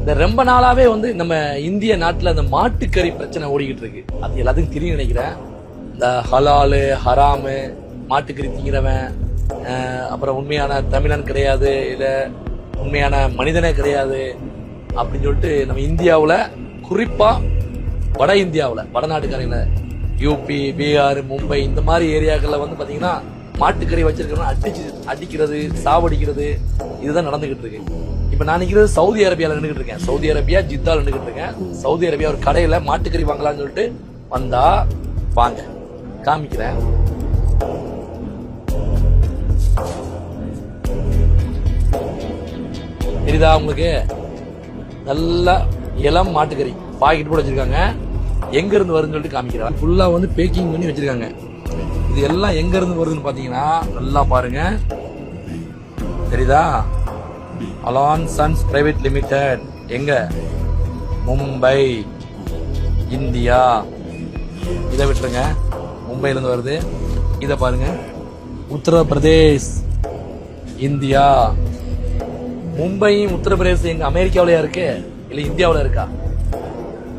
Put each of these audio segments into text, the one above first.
இந்த ரொம்ப நாளாவே வந்து நம்ம இந்திய நாட்டில் அந்த மாட்டுக்கறி பிரச்சனை ஓடிக்கிட்டு இருக்கு. அது எல்லாத்துக்கும் தெரியும் நினைக்கிறேன். இந்த ஹலாலு ஹராமு மாட்டுக்கறி திங்கிறவன் அப்புறம் உண்மையான தமிழன் கிடையாது இல்லை உண்மையான மனிதனே கிடையாது அப்படின்னு சொல்லிட்டு நம்ம இந்தியாவில் குறிப்பாக வட இந்தியாவில் வடநாட்டுக்காரங்கள யூபி பீகார் மும்பை இந்த மாதிரி ஏரியாக்களில் வந்து பார்த்தீங்கன்னா மாட்டுக்கறி வச்சிருக்கிறவங்க அடிச்சு அடிக்கிறது சாவடிக்கிறது இதுதான் நடந்துகிட்டு இருக்கு. இப்ப நான் நிக்கிறது சவுதி அரேபியால நின்றுட்டு இருக்கேன். சவுதி அரேபியா ஜித்தால நின்றுகிட்டு இருக்கேன். சவுதி அரேபியா ஒரு கடையில மாட்டுக்கறி வாங்கலாம்னு சொல்லிட்டு வந்தா வாங்க. காமிக்கிறேன். தெரியுதா உங்களுக்கு? நல்லா இளம் மாட்டுக்கறி. பாக்கெட் போட வச்சிருக்காங்க. எங்க இருந்து வருதுன்னு சொல்லிட்டு காமிக்கிறாங்க ஃபுல்லா வந்து பேக்கிங் பண்ணி வச்சிருக்காங்க. இது எல்லாம் எங்க இருந்து வருதுன்னு பாத்தீங்கன்னா நல்லா பாருங்க. தெரியுதா? அலான் சன்ஸ் பிரைவேட் லிமிடெட் எங்க? மும்பை இந்தியா. இதை விட்டுருங்க. மும்பையிலேருந்து வருது. இதை பாருங்க. உத்தரப்பிரதேஷ் இந்தியா. மும்பையும் உத்தரப்பிரதேசம் எங்க அமெரிக்காவிலயா இருக்கு? இல்ல இந்தியாவில் இருக்கா?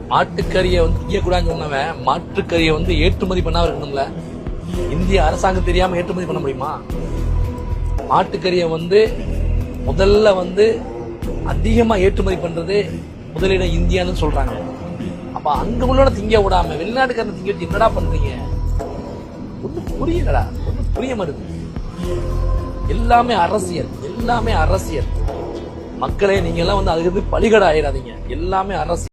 மாட்டுக்கறியை வந்து திங்கக்கூடாதுன்னு சொன்னவன் மாட்டுக்கறியை வந்து ஏற்றுமதி பண்ணாம இருக்கணும்ல. இந்திய அரசாங்கம் தெரியாம ஏற்றுமதி பண்ண முடியுமா? மாட்டுக்கறியை வந்து முதல்ல வந்து அதிகமா ஏற்றுமதி பண்றது முதலிடம் இந்தியான்னு சொல்றாங்க. அப்ப அங்கே உள்ளோட திங்க விடாம வெளிநாட்டுக்காரன் திங்க வச்சு என்னடா பண்ணுறீங்க ஒன்றும் புரியலடா. ஒன்றும் புரிய மாட்டேங்குது எல்லாமே அரசியல். எல்லாமே அரசியல். மக்களே நீங்க எல்லாம் வந்து அதுக்கு பலிகடை ஆயிடாதீங்க எல்லாமே அரசியல்.